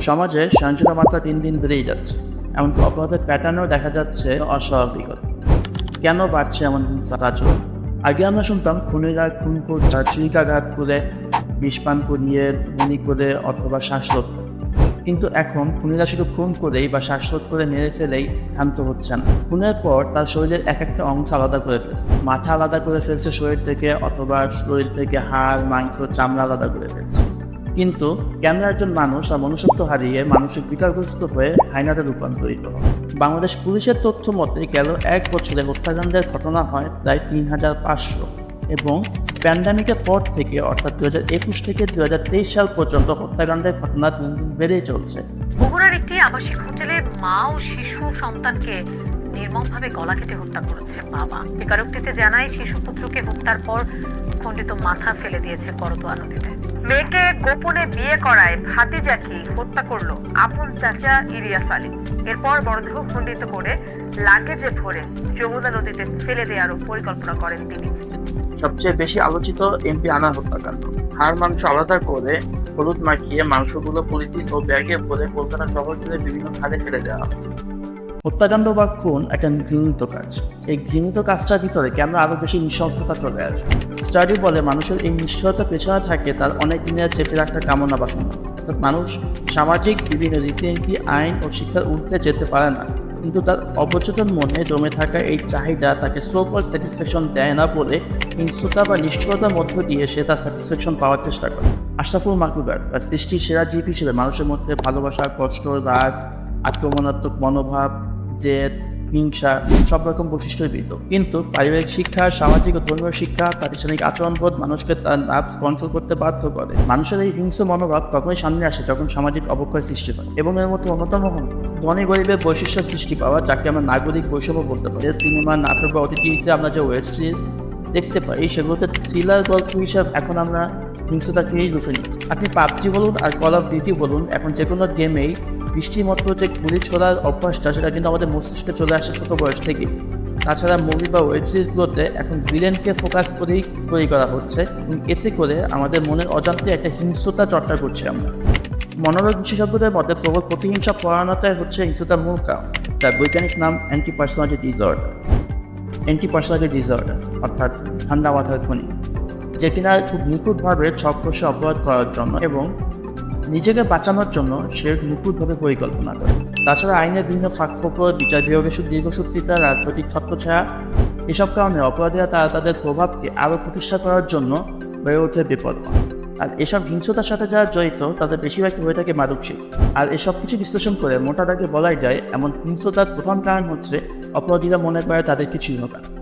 সমাজে সহিংসতা মাত্রা দিন দিন বেড়েই যাচ্ছে। এমনকি অপরাধের প্যাটার্নও দেখা যাচ্ছে অস্বাভাবিকতা কেন বাড়ছে এমন আচরণ আগে আমরা শুনতাম, খুনিরা খুন করছে, চিলিকাঘাত করে বিষপান করিয়ে, গুলি করে অথবা শ্বাসরোধ কিন্তু এখন খুনিরা শুধু খুন করেই বা শ্বাসরোধ করে মেরে ফেলেই ক্ষান্ত হচ্ছে না। খুনের পর তার শরীরের এক একটা অংশ আলাদা করে ফেলছে মাথা আলাদা করে ফেলছে শরীর থেকে অথবা শরীর থেকে হাড়, মাংস, চামড়া আলাদা করে ফেলছে। কিন্তু কেন একজন মানুষ তার মনুষ্যত্ব হারিয়ে মানসিক বিকারগ্রস্ত হয়ে হাইনারে রূপান্তরিত বাংলাদেশ পুলিশের তথ্য মতে গেল এক বছরে হত্যাকাণ্ডের ঘটনা হয় প্রায় তিন হাজার পাঁচশো এবং প্যান্ডামিকের পর থেকে, অর্থাৎ দু হাজার একুশ থেকে দু হাজার তেইশ সাল পর্যন্ত হত্যাকাণ্ডের ঘটনা বেড়েই চলছে। বগুড়ার একটি আবাসিক হোটেলে মা ও শিশু সন্তানকে নির্মমভাবে গলা কেটে হত্যা করেছে বাবা। স্বীকারোক্তিতে জানায় শিশু পুত্রকে হত্যার পর খণ্ডিত মাথা ফেলে দিয়েছে করতোয়া নদীতে। মেয়েকে গোপনে বিয়ে করায় ভাতিজাকে হত্যা করল আপন চাচা ইলিয়াস আলী। এরপর মরদেহ খণ্ডিত করে লাগেজে ভরে যমুনা নদীতে ফেলে দেওয়ারও পরিকল্পনা করেন তিনি। সবচেয়ে বেশি আলোচিত এমপি আনার হত্যাকাণ্ড। হাড়, মাংস আলাদা করে হলুদ মাখিয়ে মাংসগুলো পলিথিন ও ব্যাগে ভরে কলকাতা শহর জুড়ে বিভিন্ন খালে ফেলে দেওয়া হত্যাকাণ্ড বা খুন একটা ঘৃণিত কাজ। এই ঘৃণিত কাজটার ভিতরে কেন আরও বেশি নৃশংসতা চলে আসে। স্টাডি বলে মানুষের এই নিশ্চয়তা পেছনে থাকে তার অনেক দিনের চেপে রাখা কামনা বাসনা। মানুষ সামাজিক, বিভিন্ন রীতিনীতি, আইন ও শিক্ষার ঊর্ধ্বে যেতে পারে না। কিন্তু তার অবচেতন মনে জমে থাকা এই চাহিদা তাকে সোকল স্যাটিসফ্যাকশন দেয় না বলে হিংস্রতা বা নিষ্ঠুরতার মধ্য দিয়ে সে তার স্যাটিসফ্যাকশন পাওয়ার চেষ্টা করে। আশরাফুল মাকুবার বা সৃষ্টির সেরা জীব হিসেবে মানুষের মধ্যে ভালোবাসা, কষ্ট, রাগ, আক্রমণাত্মক মনোভাব জেদ, হিংসা, সব রকম বৈশিষ্ট্যই বিদ্য কিন্তু পারিবারিক শিক্ষা, সামাজিক ও ধর্মীয় শিক্ষা, প্রাতিষ্ঠানিক আচরণবোধ মানুষকে তার নাভ কন্ট্রোল করতে বাধ্য করে। মানুষের এই হিংস্র মনোভাব তখনই সামনে আসে যখন সামাজিক অবক্ষয় সৃষ্টি হয় এবং এর মধ্যে অন্যতম হল ধনী গরিবের বৈশিষ্ট্য সৃষ্টি পাওয়া যাকে আমরা নাগরিক বৈষম্য বলতে পারি। সিনেমা, নাটক বা অতিথিতে আমরা যে ওয়েব সিরিজ দেখতে পাই, এই সেগুলোতে থ্রিলার গল্প হিসাবে এখন আমরা হিংস্রতাকেই রুখে নিচ্ছি। আপনি পাবজি বলুন আর কল অফ ডিউটি বলুন, এখন যে কোনো গেমেই বৃষ্টির মতো যে গুলি ছোড়ার অভ্যাসটা, সেটা কিন্তু আমাদের মস্তিষ্কে চলে আসে ছোটো বয়স থেকেই। তাছাড়া মুভি বা ওয়েব সিরিজগুলোতে এখন ভিলেনকে ফোকাস করেই তৈরি করা হচ্ছে, এবং এতে করে আমাদের মনের অজান্তে একটা হিংস্রতা চর্চা করছি আমরা। মনোরোগ বিশেষজ্ঞদের মতে প্রবল প্রতিহিংসা পরায়ণতায় হচ্ছে হিংস্রতার মূল কারণ তার বৈজ্ঞানিক নাম anti personality disorder anti personality disorder অর্থাৎ ঠান্ডা মাথার খনি যে কিনা খুব নিখুঁতভাবে ছক অপরাধ করার জন্য, এবং নিজেকে বাঁচানোর জন্য সে নিখুঁতভাবে পরিকল্পনা করে। তাছাড়া আইনের বিভিন্ন ফাঁকফোকর বিচার বিভাগের দীর্ঘসূত্রিতা রাজনৈতিক ছত্রছায়া, এসব কারণে অপরাধীরা তারা তাদের প্রভাবকে আরও প্রতিষ্ঠা করার জন্য হয়ে ওঠে বিপদ। আর এসব হিংসতার সাথে যারা জড়িত, তাদের বেশিরভাগই হয়ে থাকে মাদকশিল্প আর এসব কিছু বিশ্লেষণ করে মোটা দাগে বলাই যায়, এমন হিংসতার প্রধান কারণ হচ্ছে অপরাধীরা মনে করে তাদের কিছুই হবে না।